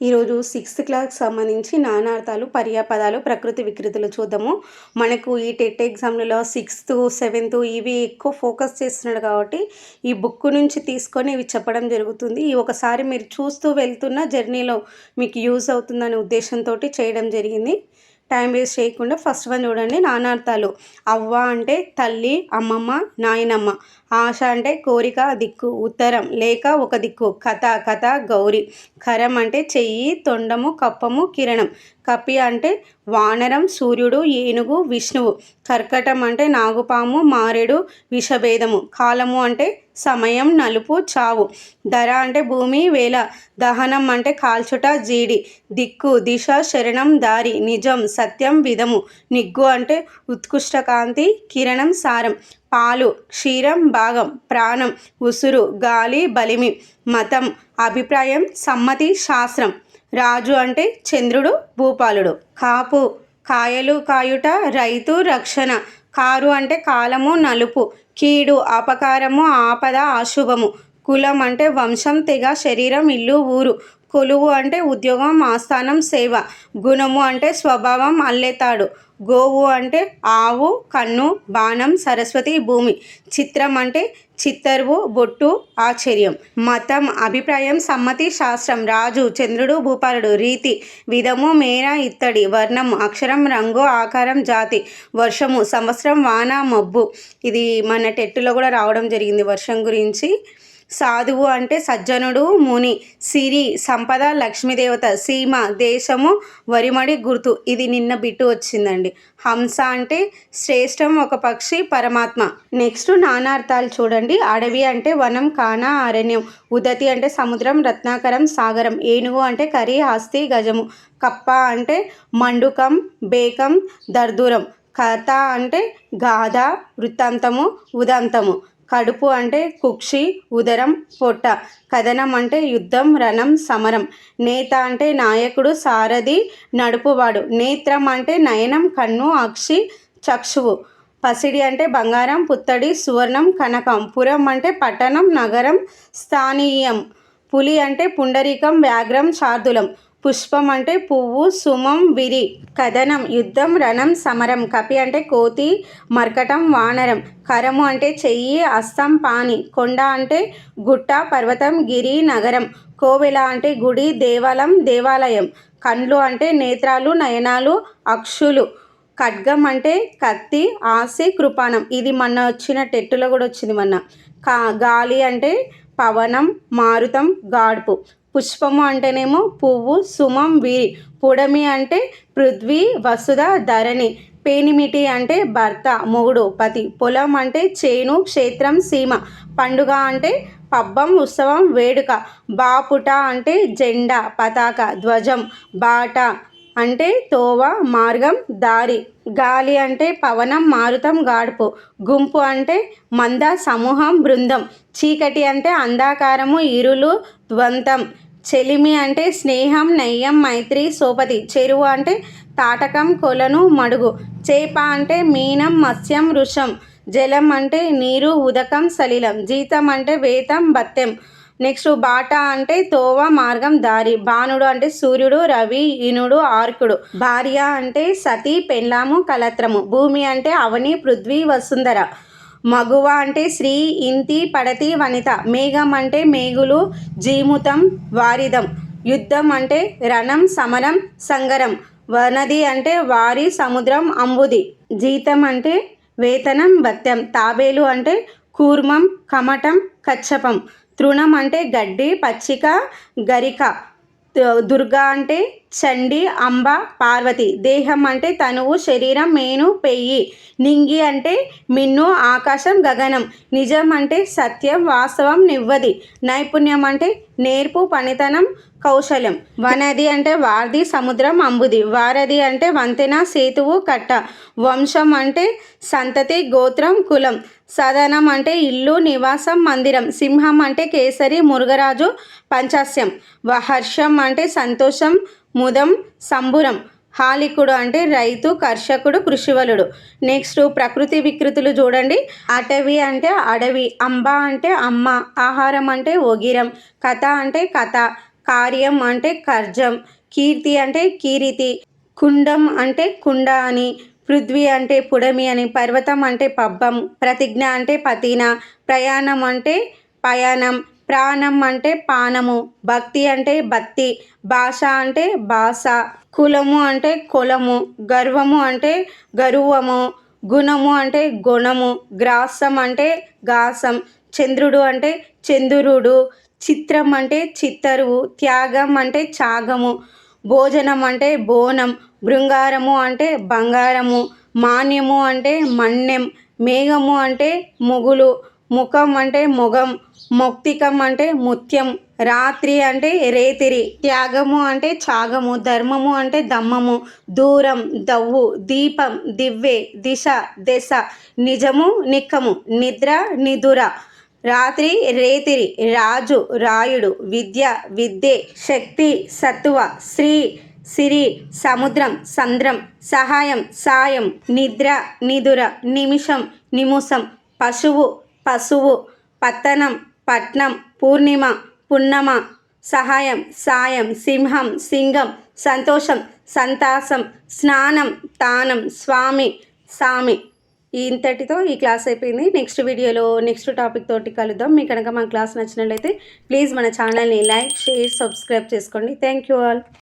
ఈరోజు సిక్స్త్ క్లాస్కి సంబంధించి నానార్థాలు పర్యాపదాలు ప్రకృతి వికృతులు చూద్దాము. మనకు ఈ టెట్ ఎగ్జామ్లలో సిక్స్త్ సెవెంత్ ఇవి ఎక్కువ ఫోకస్ చేస్తున్నాడు కాబట్టి ఈ బుక్ నుంచి తీసుకొని ఇవి చెప్పడం జరుగుతుంది. ఈ ఒకసారి మీరు చూస్తూ వెళ్తున్న జర్నీలో మీకు యూజ్ అవుతుందనే ఉద్దేశంతో చేయడం జరిగింది. టైం వేస్ట్ చేయకుండా ఫస్ట్ వన్ చూడండి నానార్థాలు. అవ్వ అంటే తల్లి అమ్మమ్మ నాయనమ్మ. ఆశ అంటే కోరిక దిక్కు ఉత్తరం. లేక ఒక దిక్కు. కథ కథ గౌరి. కరం అంటే చెయ్యి తొండము కప్పము కిరణం. కపి అంటే వానరం సూర్యుడు ఏనుగు విష్ణువు. కర్కటం అంటే నాగుపాము మారెడు విషభేదము. కాలము అంటే సమయం నలుపు చావు. ధర అంటే భూమి వేల దహనం అంటే కాల్చుట జీడి. దిక్కు దిశ శరణం దారి. నిజం సత్యం విధము. నిగ్గు అంటే ఉత్కృష్టకాంతి కిరణం సారం. పాలు క్షీరం భాగం. ప్రాణం ఉసురు గాలి బలిమి. మతం అభిప్రాయం సమ్మతి శాస్త్రం. రాజు అంటే చంద్రుడు భూపాలుడు. కాపు కాయలు కాయుట రైతు రక్షణ. కారు అంటే కాలము నలుపు. కీడు అపకారము ఆపద అశుభము. కులం అంటే వంశం తెగ శరీరం ఇల్లు ఊరు. కొలువు అంటే ఉద్యోగం ఆస్థానం సేవ. గుణము అంటే స్వభావం అల్లెతాడు. గోవు అంటే ఆవు కన్ను బాణం సరస్వతి భూమి. చిత్రం అంటే చిత్తరువు బొట్టు ఆశ్చర్యం. మతం అభిప్రాయం సమ్మతి శాస్త్రం. రాజు చంద్రుడు భూపాలుడు. రీతి విధము మేర ఇత్తడి. వర్ణం అక్షరం రంగు ఆకారం జాతి. వర్షము సంవత్సరం వాన మబ్బు. ఇది మన టెట్టులో కూడా రావడం జరిగింది వర్షం గురించి. సాధువు అంటే సజ్జనుడు ముని. సిరి సంపద లక్ష్మీదేవత సీమ దేశము వరిమడి గుర్తు. ఇది నిన్న బిట్టు వచ్చిందండి. హంస అంటే శ్రేష్టం ఒక పక్షి పరమాత్మ. నెక్స్ట్ నానార్థాలు చూడండి. అడవి అంటే వనం కాన అరణ్యం. ఉదతి అంటే సముద్రం రత్నాకరం సాగరం. ఏనుగు అంటే కరి హస్తి గజము. కప్ప అంటే మండుకం బేకం దర్దూరం. కథ అంటే గాథ వృత్తాంతము ఉదంతము. కడుపు అంటే కుక్షి ఉదరం పొట్ట. కథనం అంటే యుద్ధం రణం సమరం. నేత అంటే నాయకుడు సారథి నడుపువాడు. నేత్రం అంటే నయనం కన్ను అక్షి చక్షువు. పసిడి అంటే బంగారం పుత్తడి సువర్ణం కనకం. పురం అంటే పట్టణం నగరం స్థానీయం. పులి అంటే పుండరీకం వ్యాఘ్రం శార్దులం. పుష్పం అంటే పువ్వు సుమం విరి కథనం యుద్ధం రణం సమరం కపి అంటే కోతి మర్కటం వానరం కరము అంటే చెయ్యి అస్తం పాని కొండ అంటే గుట్ట పర్వతం గిరి నగరం కోవెల అంటే గుడి దేవాలయం దేవాలయం కండ్లు అంటే నేత్రాలు నయనాలు అక్షులు ఖడ్గం అంటే కత్తి ఆసి కృపాణం. ఇది మొన్న వచ్చిన టెట్టులో కూడా వచ్చింది మొన్న. కా గాలి అంటే పవనం మారుతం గాడుపు. పుష్పము అంటేనేమో పువ్వు సుమం వీరి. పుడమి అంటే పృథ్వీ వసుధ ధరణి. పేనిమిటి అంటే భర్త మొగుడు పతి. పొలం అంటే చేను క్షేత్రం సీమ. పండుగ అంటే పబ్బం ఉత్సవం వేడుక. బాపుట అంటే జెండా పతాక ధ్వజం. బాట అంటే తోవ మార్గం దారి. గాలి అంటే పవనం మారుతం గాడుపు. గుంపు అంటే మంద సమూహం బృందం. చీకటి అంటే అంధాకారము ఇరులు ద్వంతం. చెలిమి అంటే స్నేహం నయ్యం మైత్రి సోపతి. చెరువు అంటే తాటకం కొలను మడుగు. చేప అంటే మీనం మత్స్యం వృషం. జలం అంటే నీరు ఉదకం సలిలం. జీతం అంటే వేతం బత్తెం. నెక్స్ట్ బాట అంటే తోవ మార్గం దారి. బాణుడు అంటే సూర్యుడు రవి ఇనుడు ఆర్కుడు. భార్య అంటే సతి పెళ్ళాము కలత్రము. భూమి అంటే అవని పృథ్వీ వసుంధర. మగువ అంటే శ్రీ ఇంతి పడతి వనిత. మేఘం అంటే మేగులు జీముతం వారిదం. యుద్ధం అంటే రణం సమరం సంగరం. వనది అంటే వారి సముద్రం అంబుది. జీతం అంటే వేతనం భత్యం. తాబేలు అంటే కూర్మం కమటం కచ్చపం. తృణం అంటే గడ్డి పచ్చిక గరిక. దుర్గా అంటే చండి అంబ పార్వతి. దేహం అంటే తనువు శరీరం మేను పెయ్యి. నింగి అంటే మిన్ను ఆకాశం గగనం. నిజం అంటే సత్యం వాస్తవం నివ్వది. నైపుణ్యం అంటే నేర్పు పనితనం కౌశల్యం. వనది అంటే వారధి సముద్రం అంబుది. వారధి అంటే వంతెన సేతువు కట్ట. వంశం అంటే సంతతి గోత్రం కులం. సదనం అంటే ఇల్లు నివాసం మందిరం. సింహం అంటే కేసరి మురుగరాజు పంచాస్యం. హర్షం అంటే సంతోషం ముదం సంబురం. హాలికుడు అంటే రైతు కర్షకుడు కృషివలుడు. నెక్స్ట్ ప్రకృతి వికృతులు చూడండి. అటవి అంటే అడవి అంబ అంటే అమ్మ ఆహారం అంటే ఒగిరం కథ అంటే కథ కార్యం అంటే కర్జం కీర్తి అంటే కీరితి కుండం అంటే కుండ అని పృథ్వీ అంటే పుడమి అని పర్వతం అంటే పబ్బం ప్రతిజ్ఞ అంటే పతిన ప్రయాణం అంటే పయాణం ప్రాణం అంటే పానము భక్తి అంటే భక్తి భాష అంటే భాష కులము అంటే కులము గర్వము అంటే గరువము గుణము అంటే గుణము గ్రాసం అంటే గాసం చంద్రుడు అంటే చంద్రుడు చిత్రం అంటే చిత్తరువు త్యాగం అంటే త్యాగము భోజనం అంటే బోనం బృంగారము అంటే బంగారము మాన్యము అంటే మన్యం మేఘము అంటే మొగులు ముఖం అంటే మొగం మొక్తికం అంటే ముత్యం రాత్రి అంటే రేతిరి త్యాగము అంటే త్యాగము ధర్మము అంటే దమ్మము దూరం దవ్వు దీపం దివ్వే దిశ దశ నిజము నిక్కము నిద్ర నిదుర రాత్రి రేతిరి రాజు రాయుడు విద్య విద్యే శక్తి సత్తువ శ్రీ సిరి సముద్రం సంద్రం సహాయం సాయం నిద్ర నిదుర నిమిషం నిముసం పశువు పశువు పత్తనం పట్నం పూర్ణిమ పున్నమ సహాయం సాయం సింహం సింగం సంతోషం సంతాసం స్నానం తానం స్వామి సామి. ఇంతటితో ఈ క్లాస్ అయిపోయింది. నెక్స్ట్ వీడియోలో నెక్స్ట్ టాపిక్ తోటి కలుద్దాం. మీకు కనుక మా క్లాస్ నచ్చినట్లయితే ప్లీజ్ మన ఛానల్ని లైక్ షేర్ సబ్స్క్రైబ్ చేసుకోండి. Thank you all.